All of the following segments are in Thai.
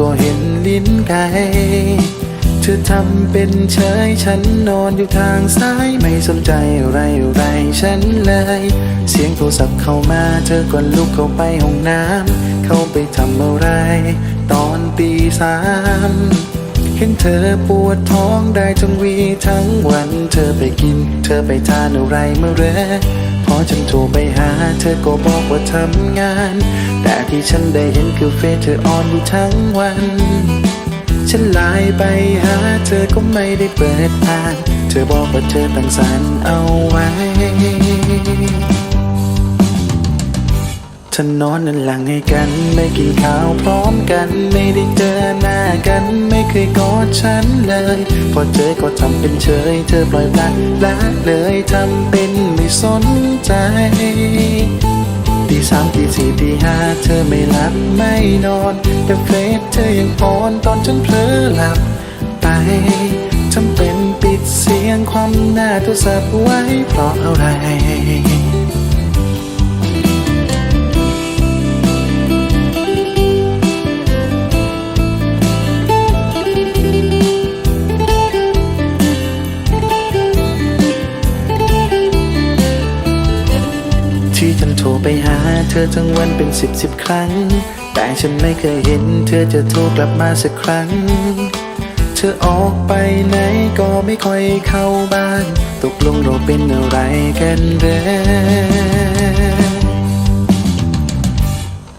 ก็เห็นลิ้นไก่เธอทำเป็นเฉยฉันนอนอยู่ทางซ้ายไม่สนใจอะไรอะไรฉันเลย เสียงโทรศัพท์เข้ามาเธอก็ลุกเข้าไปห้องน้ำเข้าไปทำอะไร ตอนตีสามเห็นเธอปวดท้องได้จงวีทั้งวัน เธอไปกิน เธอไปทานอะไรเมื่อไรพอฉันโทรไปหา เธอก็บอกว่าทำงาน ที่ฉันได้เห็นคือเฟซเธอออนอยู่ทั้งวัน ฉันไลน์ไปหาเธอก็ไม่ได้เปิดอ่าน เธอบอกว่าเธอตั้งสารเอาไว้ฉันนอนนั่นหลังให้กัน ไม่กินข้าวพร้อมกัน ไม่ได้เจอหน้ากัน ไม่เคยกอดฉันเลย พอเจอก็ทำเป็นเฉย เธอปล่อยปละละเลยทำเป็นไม่สนใจ ตีสามตีสี่ตีห้าเธอไม่หลับไม่นอน แต่เฟซเธอยังออนตอนฉันเผลอหลับไปทำเป็นปิดเสียงความหน้าโทรศัพท์ไว้เพราะอะไร ไปหาเธอทั้งวันเป็นสิบสิบครั้ง แต่ฉันไม่เคยเห็นเธอจะโทรกลับมาสักครั้ง เธอออกไปไหนก็ไม่ค่อยเข้าบ้าน ตกลงเราเป็นอะไรกันเด้อ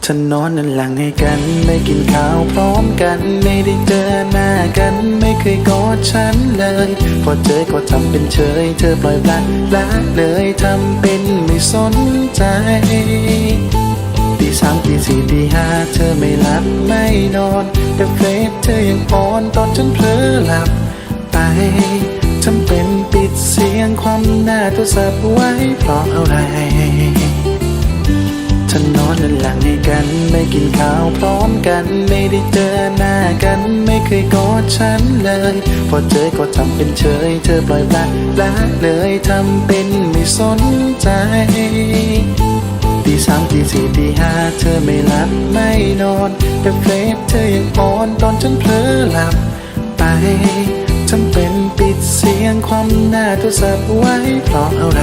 ฉันนอนนั่นหลังให้กันไม่กินข้าวพร้อมกัน ไม่ได้เจอหน้ากันไม่เคยกอดฉันเลย พอเจอก็ทำเป็นเฉย เธอปล่อยปละละเลยทำเป็นไม่สนใจตีสามตีสี่ตีห้าเธอไม่หลับไม่นอน แต่เฟซเธอยังอ่อนตอนฉันเผลอหลับไปทำเป็นปิดเสียงความหน้าโทรศัพท์ไว้เพราะอะไร ฉันนอนนั่นหลังให้กัน ไม่กินข้าวพร้อมกัน ไม่ได้เจอหน้ากัน ไม่เคยกอดฉันเลย พอเจอก็ทำเป็นเฉย เธอปล่อยปละละเลยทำเป็นไม่สนใจตีสามตีสี่ตีห้าเธอไม่หลับไม่นอน แต่เฟซเธอยังอ่อนตอนฉันเผลอหลับไปทำเป็นปิดเสียงความหน้าโทรศัพท์ไว้เพราะอะไร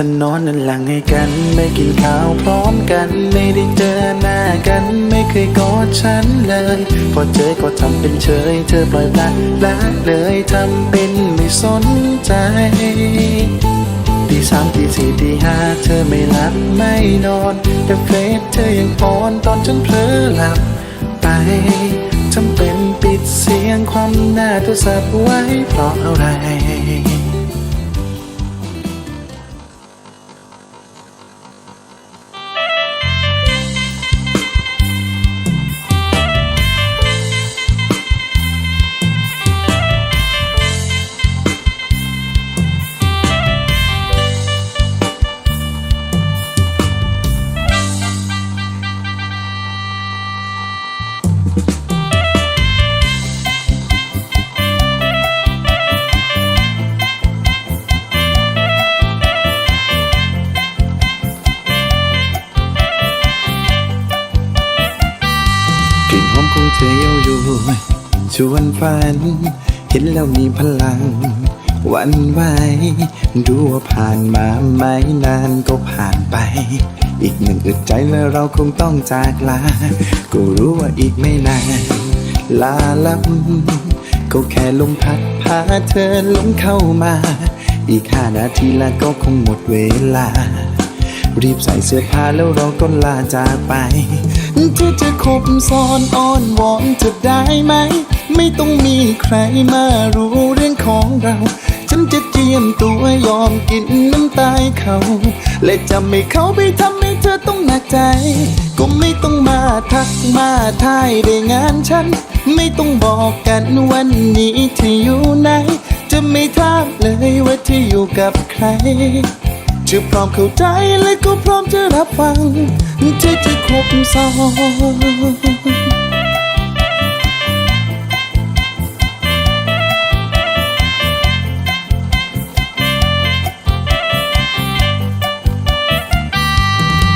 ฉันนอนนั่นหลังให้กัน ไม่กินข้าวพร้อมกัน ไม่ได้เจอหน้ากัน ไม่เคยกอดฉันเลย พอเจอก็ทำเป็นเฉย เธอปล่อยปละละเลยทำเป็นไม่สนใจตีสามตีสี่ตีห้าเธอไม่หลับไม่นอน แต่เฟซเธอยังอ่อนตอนฉันเผลอหลับไปทำเป็นปิดเสียงความหน้าโทรศัพท์ไว้เพราะอะไร ฝัน เห็นแล้วมีพลัง วันไหวดูว่าผ่านมาไม่นานก็ผ่านไป อีกหนึ่งอึดใจแล้วเราคงต้องจากลา ก็รู้ว่าอีกไม่นานลาลับก็แค่ลมพัดพาเธอลงเข้ามา อีกห้านาทีแล้วก็คงหมดเวลา รีบใส่เสื้อผ้าแล้วเราก็ลาจากไป เธอจะคบซ้อนอ้อนวอนเธอได้ไหม ไม่ต้องมีใครมารู้เรื่องของเรา ฉันจะเจียมตัวยอมกินน้ำตายเขา และจะไม่เขาไปทำให้เธอต้องหนักใจ ก็ไม่ต้องมาทักมาทายได้งานฉัน ไม่ต้องบอกกันวันนี้ที่อยู่ไหน จะไม่ถามเลยว่าที่อยู่กับใครจะพร้อมเข้าใจและก็พร้อมจะรับฟังที่จะครบซ้อน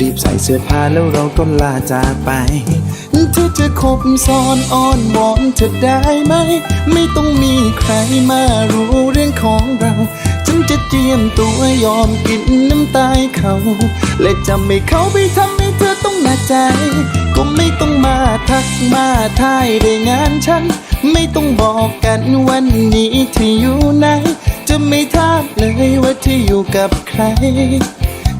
รีบใส่เสื้อผ้าแล้วเราก็ลาจากไป เธอจะคบซ้อนอ้อนวอนเธอได้ไหม ไม่ต้องมีใครมารู้เรื่องของเรา ฉันจะเจียมตัวยอมกินน้ำตายเขา และจะไม่เขาไปทำให้เธอต้องหนักใจ ก็ไม่ต้องมาทักมาทายได้งานฉัน ไม่ต้องบอกกันวันนี้ที่อยู่ไหน จะไม่ถามเลยว่าที่อยู่กับใคร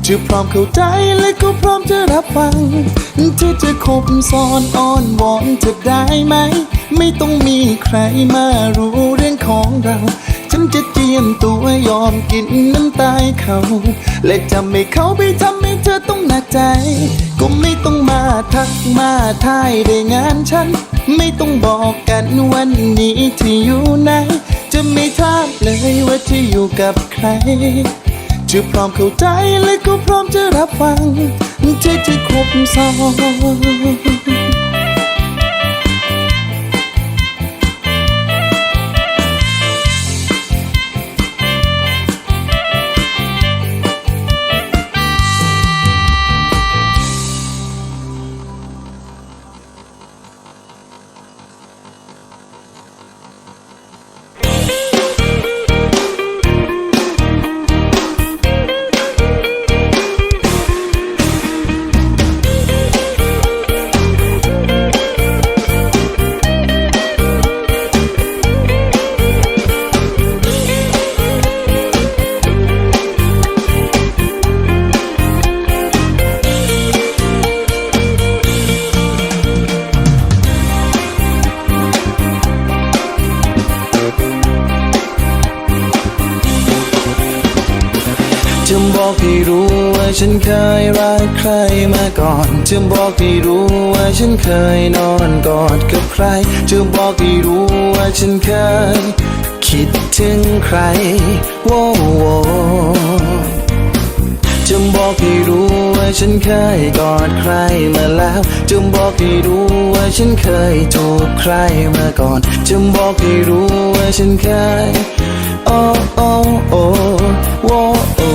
จะพร้อมเข้าใจและก็พร้อมจะรับฟัง ที่จะคบซ้อนอ้อนวอนเธอได้ไหม ไม่ต้องมีใครมารู้เรื่องของเรา ฉันจะเจียมตัวยอมกินน้ำตายเขา และจะไม่เขาไปทำให้เธอต้องหนักใจ ก็ไม่ต้องมาทักมาทายได้งานฉัน ไม่ต้องบอกกันวันนี้ที่อยู่ไหน จะไม่ถามเลยว่าที่อยู่กับใคร จะพร้อมเข้าใจและก็พร้อมจะรับฟังที่จะครบซ้อน จะบอกให้รู้ว่าฉันเคยนอนกอดกับใคร จะบอกให้รู้ว่าฉันเคย คิดถึงใครโว้โวจะบอกให้รู้ว่าฉันเคยกอดใครมาแล้วจะบอกให้รู้ว่าฉันเคยจูบใครมาก่อนจะบอกให้รู้ว่าฉันเคยโอ้โอ้โอ้โอ้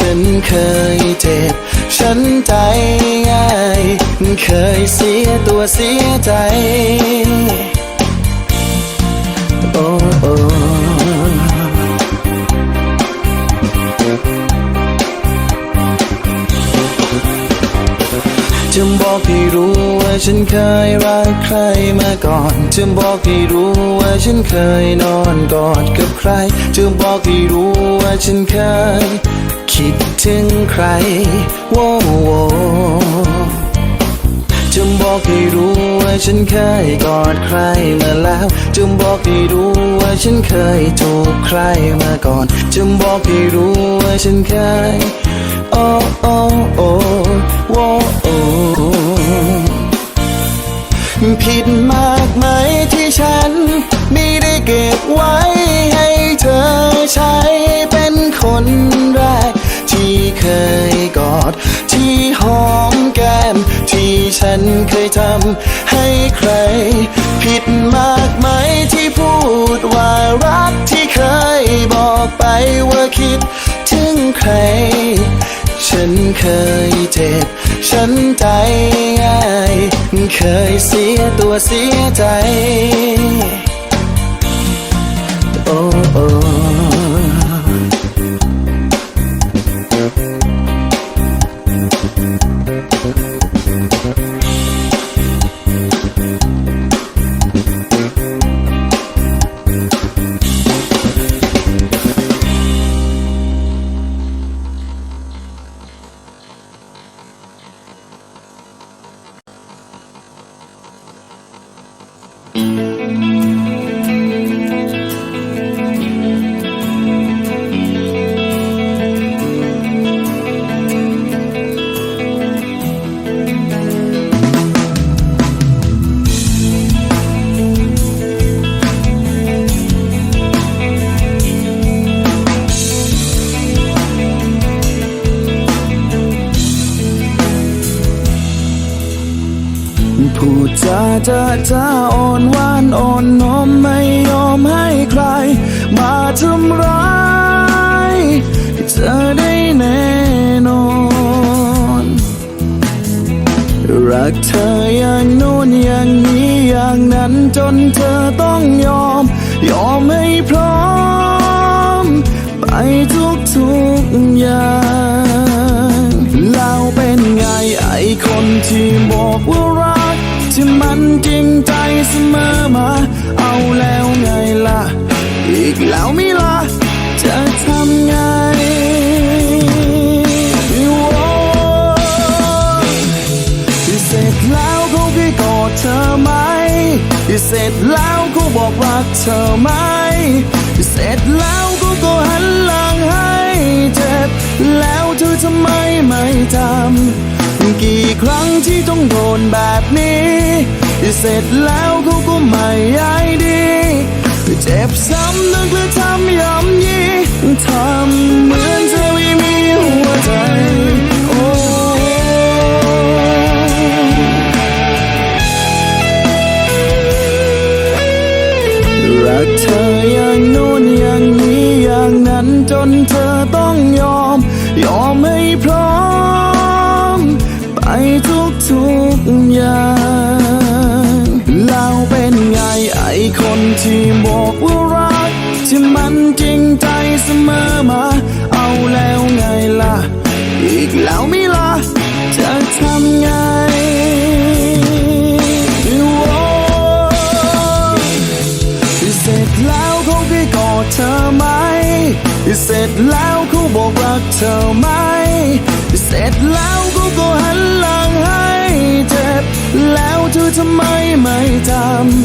ฉันเคยเจ็บ ฉันใจง่าย เคยเสียตัวเสียใจ โอ้โอ้จะบอกให้รู้ว่าฉันเคยรักใครมาก่อน จะบอกให้รู้ว่าฉันเคยนอนกอดกับใคร จะบอกให้รู้ว่าฉันเคย คิดถึงใครโว้โวจะบอกให้รู้ว่าฉันเคยกอดใครมาแล้วจะบอกให้รู้ว่าฉันเคยจูบใครมาก่อนจะบอกให้รู้ว่าฉันเคยโอ้โอ้โอ้โว้โอ้ผิดมากไหมที่ฉันไม่ได้เก็บไว้ให้เธอใช้เป็นคนแรก ที่เคยกอด ที่หอมแก้ม ที่ฉันเคยทำให้ใคร ผิดมากไหมที่พูดว่ารักที่เคยบอกไปว่าคิดถึงใคร ฉันเคยเจ็บ ฉันใจง่าย เคยเสียตัวเสียใจโอ้ อย่างโน้นอย่างนี้อย่างนั้นจนเธอต้องยอม ยอมให้พร้อม ไปทุกทุกอย่างแล้วเป็นไงไอคนที่บอกว่ารัก ที่มันจริงใจเสมอมา เอาแล้วไงล่ะ อีกแล้วมิล่ะจะ เสร็จแล้วเขาบอกรักเธอไหม เสร็จแล้วเขาก็หันหลังให้เจ็บ แล้วเธอทำไมไม่ทำ กี่ครั้งที่ต้องโดนแบบนี้ เสร็จแล้วเขาก็ไม่ใยดี เจ็บซ้ำนึกและทำย้ำยีทำเหมือนเธอไม่มีหัวใจ โอ้รักเธออย่างโน้นอย่างนี้ บอกรักเธอไหม เสร็จแล้วกูก็หันหลังให้เจ็บ แล้วเธอทำไมไม่ท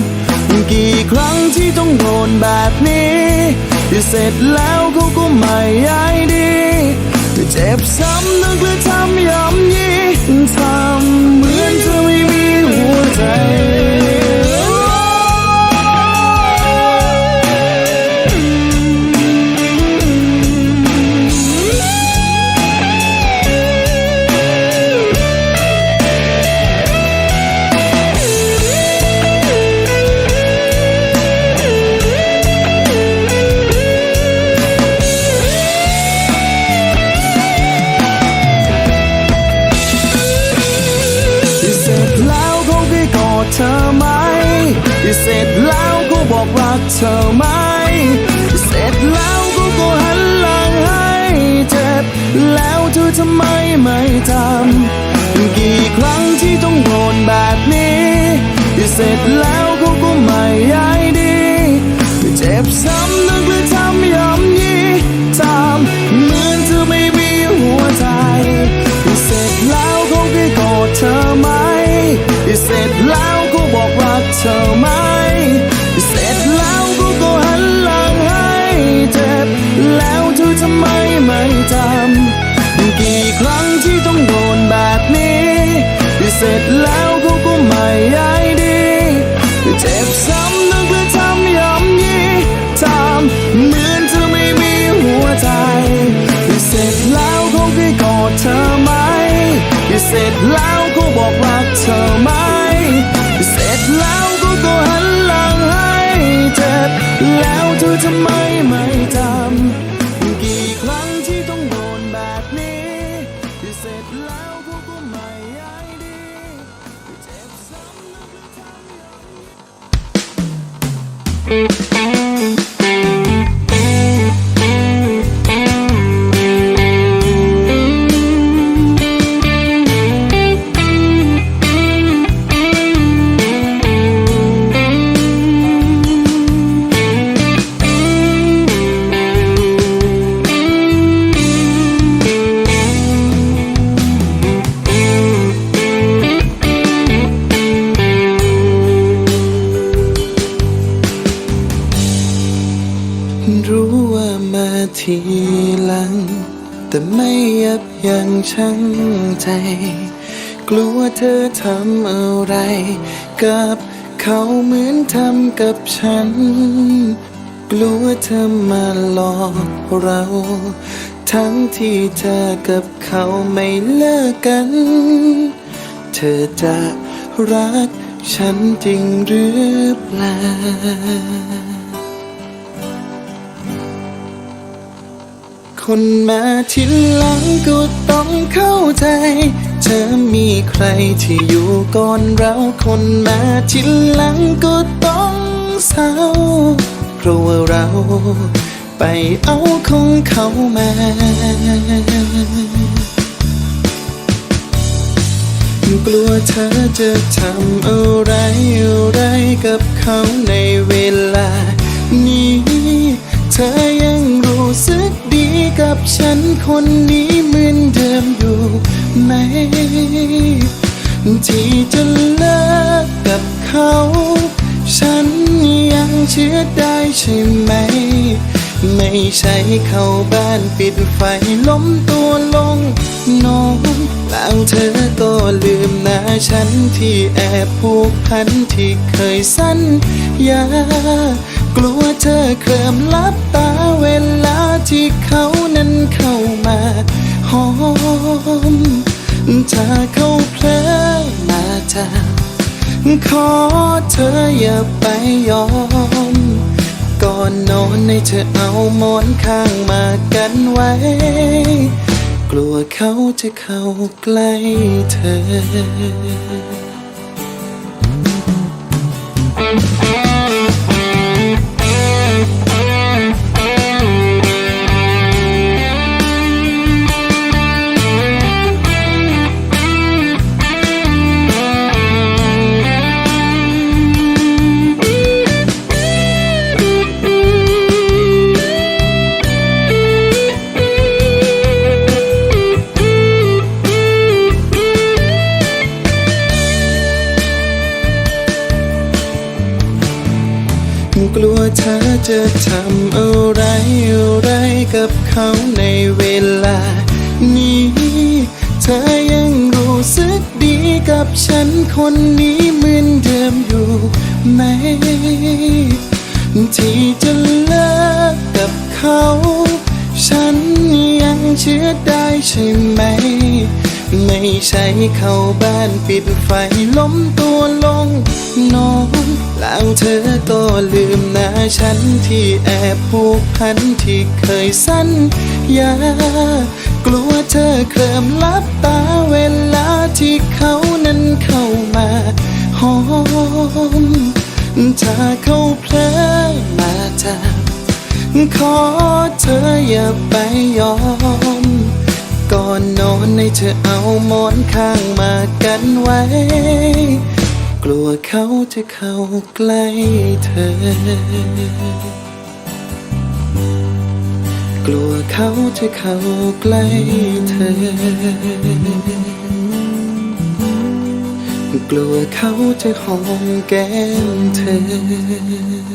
ำ กี่ครั้งที่ต้องโดนแบบนี้เสร็จแล้วกูก็ไม่ยายดี เจ็บซ้ำนึกและทำย้ำยี เสร็จแล้วก็บอกรักเธอไหม เสร็จแล้วก็ก็หันหลังให้เจ็บ แล้วเธอทำไมไม่จำกี่ครั้งที่ต้องโดนแบบนี้ เสร็จแล้วก็ก็ไม่ยายดีเจ็บซ้ำแล้วก็ทำอย่างนี้ กับฉัน กลัวเธอมาหลอกเรา ทั้งที่เธอกับเขาไม่เลิกกัน เธอจะรักฉันจริงหรือเปล่าคนมาทีหลังก็ต้องเข้าใจ เธอมีใครที่อยู่ก่อนเรา คนมาทีหลังก็ต้อง เศร้า เพราะว่าเราไปเอาของเขามา กลัวเธอจะทำอะไรอะไรกับเขาในเวลา นี้ เธอยังรู้สึกดีกับฉันคนนี้เหมือนเดิมอยู่ไหม ใช่เข้าบ้านปิดไฟล้มตัวลงน้อนแล้วเธอก็ลืมหน้าฉันที่แอบผูกพันที่เคยสัญญากลัวเธอเคลิมลับตาเวลาที่เขานั้นเข้ามาหอมถ้าเขาเพลอมาจากขอเธออย่าไปยอม ก่อนนอนให้เธอเอาหมอนข้างมากันไว้ กลัวเขาจะเข้าใกล้เธอ จะทำอะไรอะไรกับเขาในเวลานี้ เธอยังรู้สึกดีกับฉันคนนี้เหมือนเดิมอยู่ไหม ที่จะเลิกกับเขา ฉันยังเชื่อได้ใช่ไหม ไม่ใช่เข้าบ้านปิดไฟล้มตัวลงนอนแล้วเธอก็ลืมหน้าฉันที่แอบผูกพันที่เคยสัญญากลัวเธอเคลิมลับตาเวลาที่เขานั้นเข้ามาหอมถ้าเขาเพลอมาจากขอเธออย่าไปยอม ก่อนนอนให้เธอเอาหมอนข้างมากันไว้ กลัวเขาจะเข้าใกล้เธอ กลัวเขาจะเข้าใกล้เธอ กลัวเขาจะหอมแก้มเธอ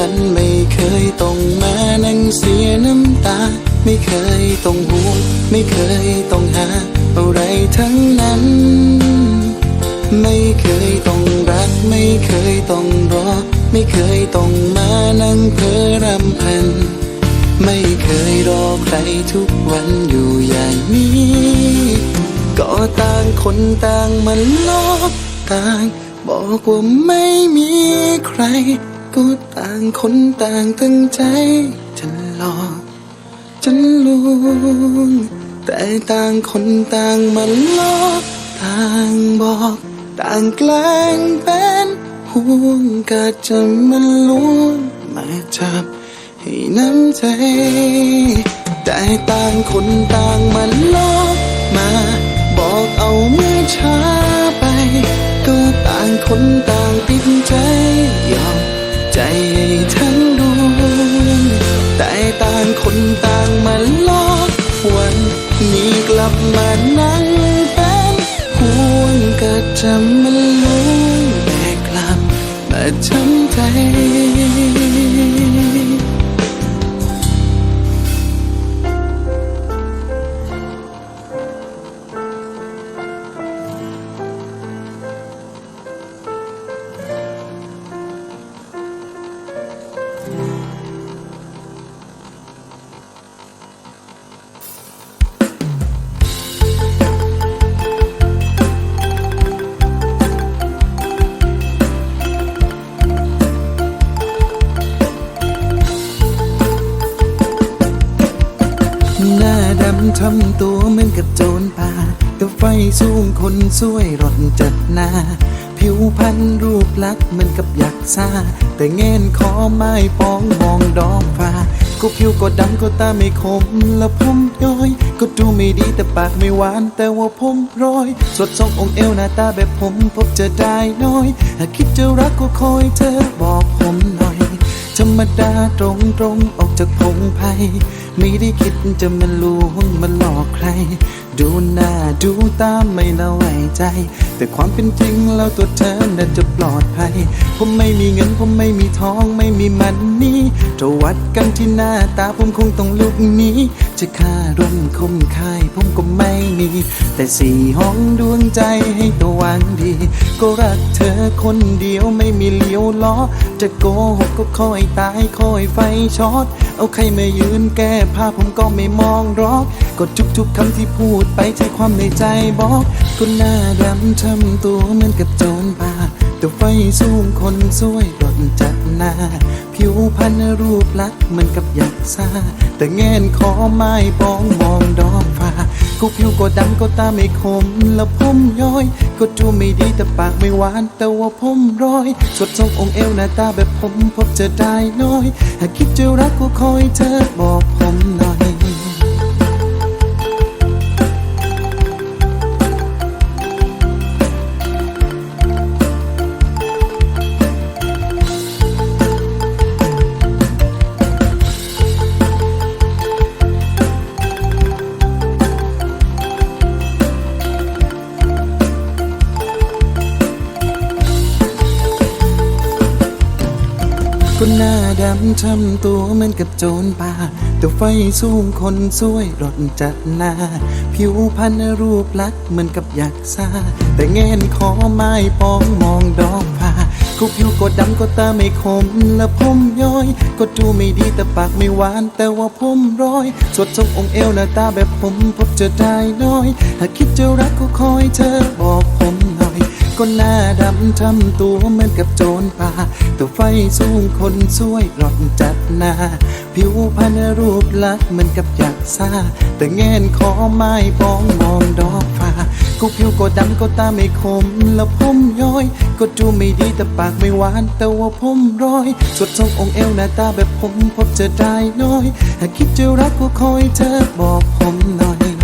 สำคัญไม่เคยต้องมานั่งเสียน้ำตา ไม่เคยต้องห่วงไม่เคยต้องหา อะไรทั้งนั้น ไม่เคยต้องรัก ไม่เคยต้องรอ ไม่เคยต้องมานั่งเพ้อรำพัน ไม่เคยรอใครทุกวันอยู่อย่างนี้ ก็ต่างคนต่างมันลอกต่าง บอกว่าไม่มีใครก็างคนต่างตั้งใจจะหลอกจะลวงแต่ต่างคนต่างมันลอกต่างบอก ต่างแกล้งเป็นห่วงก็จะมันลวงมาจับให้น้ำใจ แต่ต่างคนต่างมันลอกมา บอกเอาเมื่อช้าไป ก็ต่างคนต่างติดใจยอม ใจให้ทั้งดวงแต่ต่างคนต่างมันลอกวันนี้กลับมานั่งเป็นห่วงก็จะมันลวงแต่กลับมาช้ำใจ คนสวยร่อนจัดหน้า ผิวพรรณรูปลักษณ์เหมือนกับยักษ์ซาแต่เงินคอไม้ปองมองดอกฟ้าก็ผิวก็ดำก็ตาไม่คมแล้วผมย้อย ก็ดูไม่ดีแต่ปากไม่หวาน แต่ว่าผมร้อย สดทรงองเอวหน้าตาแบบผมพบเจอได้น้อยถ้าคิดจะรักก็คอยเธอบอกผมหน่อย ธรรมดาตรงตรงๆออกจากพงไพ่ ไม่ได้คิดจะมาลวงมาหลอกใคร ดูหน้าดูตาไม่น่าไว้ใจ แต่ความเป็นจริงแล้วตัวเธอน่าจะปลอดภัย ผมไม่มีเงินผมไม่มีทองไม่มีมันนี่จะวัดกันที่หน้าตาผมคงต้องลุกหนี้ จะค่าร่มคมค่ายผมก็ไม่มี แต่สี่ห้องดวงใจให้ตัววางดี ก็รักเธอคนเดียวไม่มีเลี้ยวล้อ จะโกหกก็คอยตายคอยไฟช็อต เอาใครมายืนแก้ผ้าผมก็ไม่มองรอกก็ทุกๆคำที่พูดไปใช้ความในใจบอกก็หน้าดำทำตัวเหมือนกับโจรป่าแต่ไฟสูงคนสวยร่นจัดหน้า ผิวพรรณรูปลักษณ์เหมือนกับยักษ์ซาแต่แงนคอไม้ปองมองดอกฟ้าก็ผิวก็ดำก็ตาไม่คมแล้วผมย้อย ก็ดูไม่ดีแต่ปากไม่หวานแต่ว่าผมร้อยสดทรงองค์เอวหน้าตาแบบผมพบเจอได้น้อย หากคิดจะรักก็คอยเธอบอกผมหน่อย ทำตัวเหมือนกับโจรป่าแต่ไฟสูงคนสวยรถจัดหน้า ผิวพรรณรูปลักษณ์เหมือนกับยักษ์ซาแต่เงนคอไม้ปองมองดอกผ้ากูผิวก็ดำก็ตาไม่คมและผมย้อย ก็ดูไม่ดีแต่ปากไม่หวาน แต่ว่าผมร้อย สดทรงองค์เอวหน้าตาแบบผมพบจอได้น้อยหาคิดจะรักก็คอยเธอบอกผม ก็หน้าดำทำตัวเหมือนกับโจรป่าแต่ไฟสูงคนสวยรอนจัดหน้า ผิวพรรณรูปลักษณ์เหมือนกับยักษ์ซาแต่แงนคอไม้ปองมองดอกฟ้ากูผิวก็ดำก็ตาไม่คม แล้วผมย้อย ก็ดูไม่ดีแต่ปากไม่หวาน แต่ว่าผมร้อยสดทรงองค์เอวหน้าตาแบบผมพบเจอได้น้อย หากคิดจะรักก็คอยเธอบอกผมหน่อย